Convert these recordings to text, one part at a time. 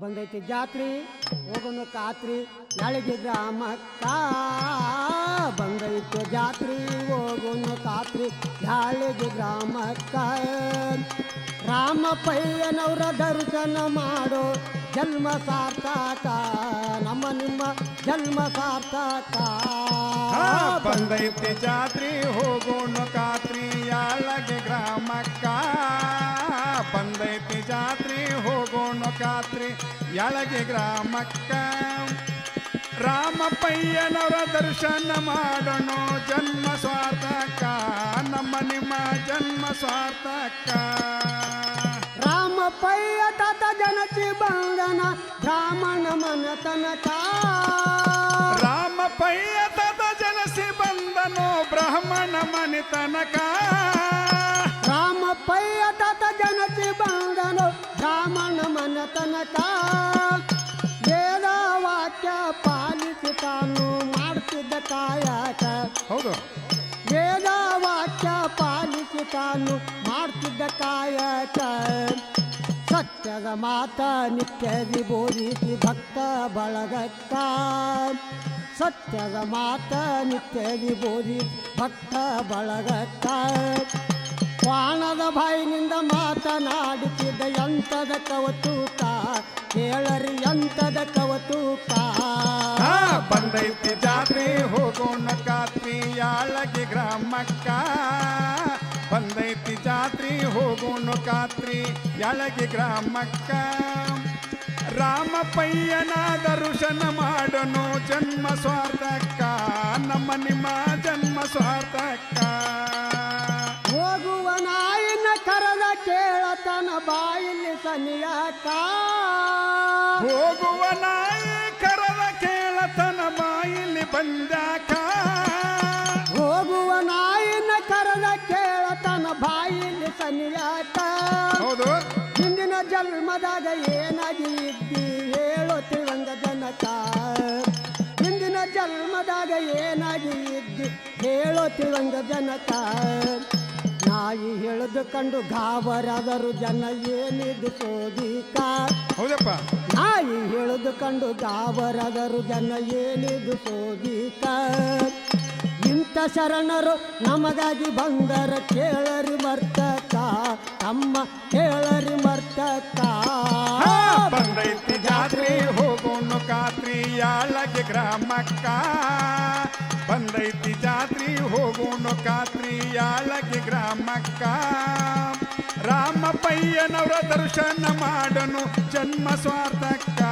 ಬಂದೈತಿ ಜಾತ್ರಿ, ಹೋಗೋನು ಕಾತ್ರಿ, ನಾಳೆಗೆ ಗ್ರಾಮಕ್ಕ ಬಂದೈತೆ ಜಾತ್ರಿ, ಹೋಗೋನು ಕಾತ್ರಿ, ನಾಳೆಗೆ ಗ್ರಾಮಕ್ಕ. ರಾಮಪ್ಪಯ್ಯನವರ ದರ್ಶನ ಮಾಡೋ ಜನ್ಮ ಸಾರ್ಥಕ, ನಮ್ಮ ನಿಮ್ಮ ಜನ್ಮ ಸಾರ್ಥಕ. ಬಂದೈತಿ ಜಾತ್ರಿ ಹೋಗೋಣ ಕಾತ್ರಿ ಯಾಳಗೆ ಗ್ರಾಮಕ್ಕ. ಹೋಗೋಣ ಎಳಗೆ ಗ್ರಾಮಕ್ಕ. ರಾಮಪ್ಪಯ್ಯನವರ ದರ್ಶನ ಮಾಡೋಣ ಜನ್ಮ ಸ್ವಾರ್ಥಕ್ಕ. ನಮ್ಮ ನಿಮ್ಮ ಜನ್ಮ ಸ್ವಾರ್ಥಕ್ಕ. ರಾಮಪ್ಪಯ್ಯ ತಾತ ಜನಚಿ ಬಂಗನ ಬ್ರಾಹ್ಮಣ ಮನ ತನಕ. ರಾಮಪ್ಪಯ್ಯ ತಾತ ಜನಸಿ ಬಂದನು ಬ್ರಾಹ್ಮಣ ಮನೆತನಕ ರಾಮಪ್ಪಯ್ಯ ತಾತ ಜನಚಿ ಮನ ತನಕ ವೇದ ವಾಕ್ಯ ಪಾಲಿಸಿ ತಾನು ಮಾಡ್ತಿದ್ದ ಕಾಯಕ. ಹೌದು. ವೇದ ವಾಕ್ಯ ಪಾಲಿಸಿ ತಾನು ಮಾಡ್ತಿದ್ದ ಕಾಯಕ. ಸತ್ಯದ ಮಾತ ನಿತ್ಯದಿ ಬೋಧಿಸಿ ಭಕ್ತ ಬಳಗಕ್ಕ. ಸತ್ಯದ ಮಾತ ನಿತ್ಯದಿ ಬೋಧಿಸಿ ಭಕ್ತ ಬಳಗಕ್ಕ. ಕ್ವಾಣದ ಬಾಯಿನಿಂದ ಮಾತನಾಡುತ್ತಿದ್ದ ಎಂತದ ಕವತೂಕ? ಕೇಳರಿ ಎಂತದ ಕವತೂಕ? ಬಂದೈತಿ ಜಾತ್ರೆ, ಹೋಗೋಣ ಕಾತ್ರಿ, ಯಾಳಗೆ ಗ್ರಾಮಕ್ಕ. ಬಂದೈತಿ ಜಾತ್ರೆ, ಹೋಗೋಣ ಕಾತ್ರಿ, ಯಾಳಗೆ ಗ್ರಾಮಕ್ಕ. ರಾಮಪ್ಪಯ್ಯನ ದರ್ಶನ ಮಾಡೋನು ಜನ್ಮ ಸ್ವಾರ್ಥಕ್ಕ. ನಮ್ಮ ನಿಮ್ಮ ಜನ್ಮ ಸ್ವಾರ್ಥಕ್ಕ. ಕರೆದ ಕೇಳತನ ಬಾಯಿಲಿ ಸನಿಯಕ. ಹೋಗುವ ನಾಯಿ ಕರದ ಕೇಳತನ ಬಾಯಿಲಿ ಬಂದಾಕ ಹೋಗುವ ನಾಯಿನ ಕರದ ಕೇಳತನ ಬಾಯಿಲಿ ಸನಿಯಕ. ಹೌದು. ಹಿಂದಿನ ಜನ್ಮದಾಗ ಏನಾಗಿ ಇದ್ದಿ ಹೇಳೋ ತಿಳಂಗ ಜನಕ. ಹಿಂದಿನ ಜನ್ಮದಾಗ ಏನಾಗಿ ಇದ್ದಿ ಹೇಳೋ ತಿಳಂಗ ಜನಕ. ನಾಯಿ ಹೇಳದು ಕಂಡು ಗಾಬರಾದರು ಜನ ಏನಿದು ಸೋದಿಕ ಹೌದಪ್ಪ. ನಾಯಿ ಹೇಳದು ಕಂಡು ಗಾಬರಾದರು ಜನ ಏನಿದು ಸೋದಿಕ ಇಂಥ ಶರಣರು ನಮಗಾಗಿ ಬಂದರ ಕೇಳರಿ ಬರ್ತಕ ತಮ್ಮ ಗ್ರಾಮಕ್ಕ ರಾಮಪ್ಪಯ್ಯನವರ ದರ್ಶನ ಮಾಡನು ಜನ್ಮ ಸ್ವಾರ್ಥಕ್ಕ.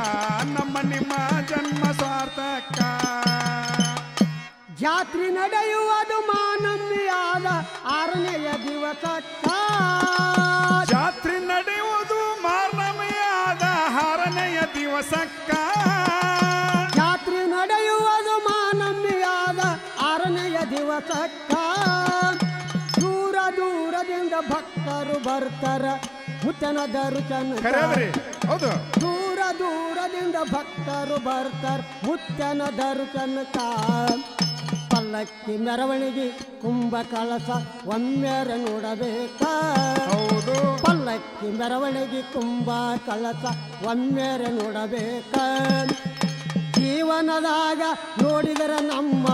ನಮ್ಮ ನಿಮ್ಮ ಜನ್ಮ ಸ್ವಾರ್ಥಕ್ಕ. ಜಾತ್ರೆ ನಡೆಯುವುದು ಮಾನಮ್ಮಿಯಾದ ಆರನೆಯ ದಿವಸಕ್ಕ. ಜಾತ್ರೆ ನಡೆಯುವುದು ಮಾರ್ನಮೆಯಾದ ಆರನೆಯ ದಿವಸಕ್ಕ. ಜಾತ್ರೆ ನಡೆಯುವುದು ಮಾನಮ್ಮಿಯಾದ ಆರನೆಯ ದಿವಸಕ್ಕ. ದೂರದಿಂದ ಭಕ್ತರು ಬರ್ತಾರ ಮುತ್ತನ ದರುಚನ ಹೌದು. ದೂರ ದೂರದಿಂದ ಭಕ್ತರು ಬರ್ತಾರ ಮುತ್ತನ ದರುಚನ ಪಲ್ಲಕ್ಕಿ ಮೆರವಣಿಗೆ ಕುಂಭ ಕಳಸ ಒಮ್ಮೆರ ನೋಡಬೇಕ. ಹೌದು. ಪಲ್ಲಕ್ಕಿ ಮೆರವಣಿಗೆ ಕುಂಭ ಕಳಸ ಒಮ್ಮೆರ ನೋಡಬೇಕ. ಜೀವನದಾಗ ನೋಡಿದರ ನಮ್ಮ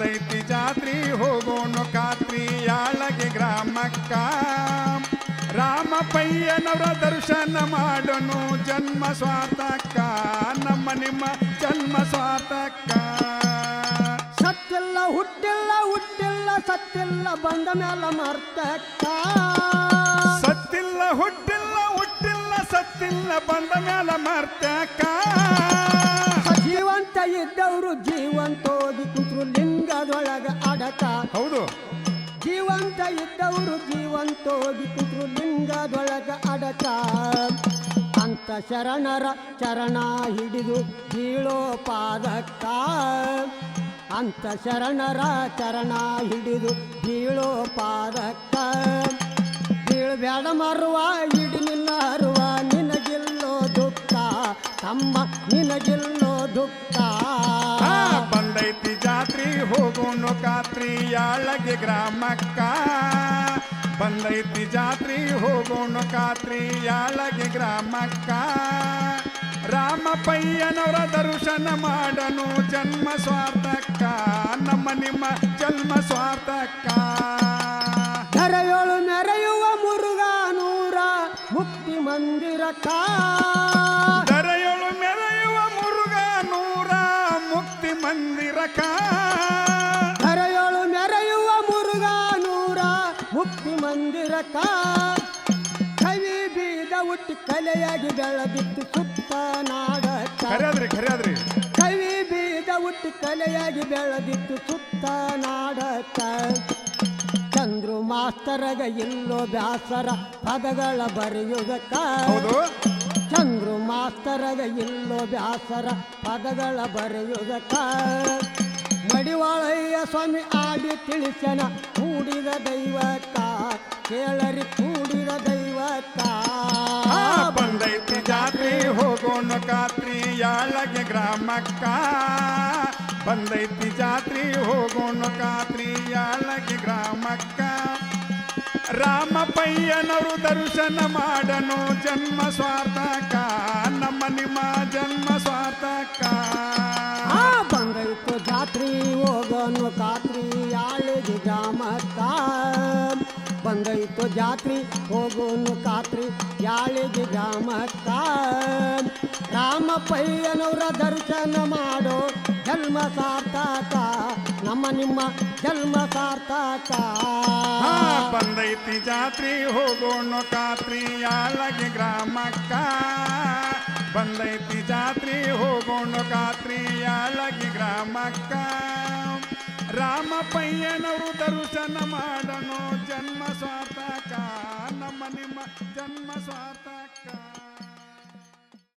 ಬಂದೈತಿ ಜಾತ್ರಿ ಹೋಗೋಣ ಕಾತ್ರಿ ಯಾಳಗೆ ಗ್ರಾಮಕ್ಕ. ರಾಮ ಪಯ್ಯನವರ ದರ್ಶನ ಮಾಡೋನು ಜನ್ಮ ಸ್ವಾರ್ಥಕ್ಕ ನಮ್ಮ ನಿಮ್ಮ ಜನ್ಮ ಸ್ವಾರ್ಥಕ್ಕ. ಸತ್ತಿಲ್ಲ ಹುಟ್ಟಿಲ್ಲ ಹುಟ್ಟಿಲ್ಲ ಸತ್ತಿಲ್ಲ ಬಂದ ಮೇಲೆ ಮರ್ತಕ್ಕ. ಸತ್ತಿಲ್ಲ ಹುಟ್ಟಿಲ್ಲ ಹುಟ್ಟಿಲ್ಲ ಸತ್ತಿಲ್ಲ ಬಂದ ಮೇಲೆ ಮರ್ತಕ್ಕ. ಜೀವಂತ ಇದ್ದವರು ಜೀವಂತೋಗಿ ಲಿಂಗದೊಳಗೆ ಲಿಂಗದೊಳಗ ಅಡಕ. ಹೌದು. ಜೀವಂತ ಇದ್ದವರು ಜೀವಂತೋಗಿ ಕುತ್ರು ಲಿಂಗದೊಳಗ ಅಡಕ. ಅಂತ ಶರಣರ ಚರಣ ಹಿಡಿದು ಬೀಳೋ ಪಾದಕ್ಕ ಅಂತ ಶರಣರ ಚರಣ ಹಿಡಿದು ಬೀಳೋ ಪಾದಕ್ಕ ಬೀಳ್ಬೇಡ ಮರುವ ಹಿಡಿ ನಿನ್ನ ಅರುವ ನಿನಗಿಲ್ಲೋ ದುಃಖ. ತಮ್ಮ ನಿನಗಿಲ್ಲೋ ದುಃಖ ಬಂದೈತಿ ಜಾತ್ರಿ ಹೋಗೋನು ಕಾತ್ರಿ ಯಾಳಗೆ ಗ್ರಾಮಕ್ಕ. ಬಂದೈತಿ ಜಾತ್ರಿ ಹೋಗೋನು ಕಾತ್ರಿ ಯಾಳಗೆ ಗ್ರಾಮಕ್ಕ. ರಾಮಪ್ಪಯ್ಯನವರ ದರ್ಶನ ಮಾಡನು ಜನ್ಮ ಸ್ವಾರ್ಥಕ್ಕ ನಮ್ಮ ನಿಮ್ಮ ಜನ್ಮ ಸ್ವಾರ್ಥಕ್ಕ. ನರೆಯೋಳು ನರೆಯುವ ಮುರುಗಾನೂರ ಮುಕ್ತಿ ಮಂದಿರಕ್ಕ. ಮಂದಿರಕ. ಧರೆಯೊಳು ಮೆರೆಯುವ ಮುರುಗಾನೂರ ಮುಕ್ತಿ ಮಂದಿರಕ. ಕವಿ ಬೀದ ಹುಟ್ಟಿ ಕಲೆಯಾಗಿ ಬೆಳೆದಿತ್ತು ಸುತ್ತ ನಾಡ ಖರ್ಯಾದ್ರಿ ಖರ್ಯಾದ್ರಿ. ಕವಿ ಬೀದ ಹುಟ್ಟಿ ಕಲೆಯಾಗಿ ಬೆಳೆದಿತ್ತು ಸುತ್ತ ನಾಡಕ ಚಂದ್ರು ಮಾಸ್ತರಗ ಇಲ್ಲೋ ಬ್ಯಾಸರ ಪದಗಳ ಬರೆಯುವುದಕ್ಕ ಮಾಸ್ತರಗ ಇಲ್ಲೋ ಬ್ಯಾಸರ ಪದಗಳ ಬರೆಯುವುದಕ್ಕ. ಮಡಿವಾಳಯ್ಯ ಸ್ವಾಮಿ ಆಡಿ ತಿಳಿಸನ ಕೂಡಿದ ದೈವಕ್ಕ. ಕೇಳರಿ ಕೂಡಿದ ದೈವಕ್ಕ. ಬಂದೈತಿ ಜಾತ್ರಿ ಹೋಗೋಣ ಕಾತ್ರಿ ಯಾಳಗೆ ಗ್ರಾಮಕ್ಕ. ಬಂದೈತಿ ಜಾತ್ರಿ ಹೋಗೋಣ ಕಾತ್ರಿ ಯಾಳಗೆ ಗ್ರಾಮಕ್ಕ. ರಾಮಪ್ಪಯ್ಯನವರು ದರ್ಶನ ಮಾಡನು. ಜನ್ಮ ಸ್ವಾರ್ಥಕ. ನಮ್ಮ ನಿಮ್ಮ ಜನ್ಮ ಸ್ವಾರ್ಥಕ. ಆ ಬಂದೈತು ಜಾತ್ರಿ, ಹೋಗೋನು ಕಾತ್ರಿ ಆಳಿದು ಗ್ರಾಮಕ್ಕ. ಬಂಗೈತು ಜಾತ್ರಿ, ಹೋಗೋನು ಕಾತ್ರಿ, ಯಾಳಿಗೆ ಗ್ರಾಮಕ್ಕ. ರಾಮಪ್ಪಯ್ಯನವರ ದರ್ಶನ ಮಾಡೋ. ಜನ್ಮ ಸಾರ್ಥಕ. ನಮ್ಮ ನಿಮ್ಮ ಜನ್ಮ ಸಾರ್ಥಕ. ಆ, ಬಂದೈತಿ ಜಾತ್ರಿ ಹೋಗೋಣ ಕಾತ್ರಿ ಯಾಳಗೆ ಗ್ರಾಮಕ್ಕ. ಬಂದೈತಿ ಜಾತ್ರಿ ಹೋಗೋಣ ಕಾತ್ರಿ ಯಾಳಗೆ ಗ್ರಾಮಕ್ಕ. ರಾಮಪ್ಪಯ್ಯನವರು ದರ್ಶನ ಮಾಡನು ಜನ್ಮ ಸ್ವಾರ್ಥಕ ನಮ್ಮ ನಿಮ್ಮ ಜನ್ಮ ಸ್ವಾರ್ಥಕ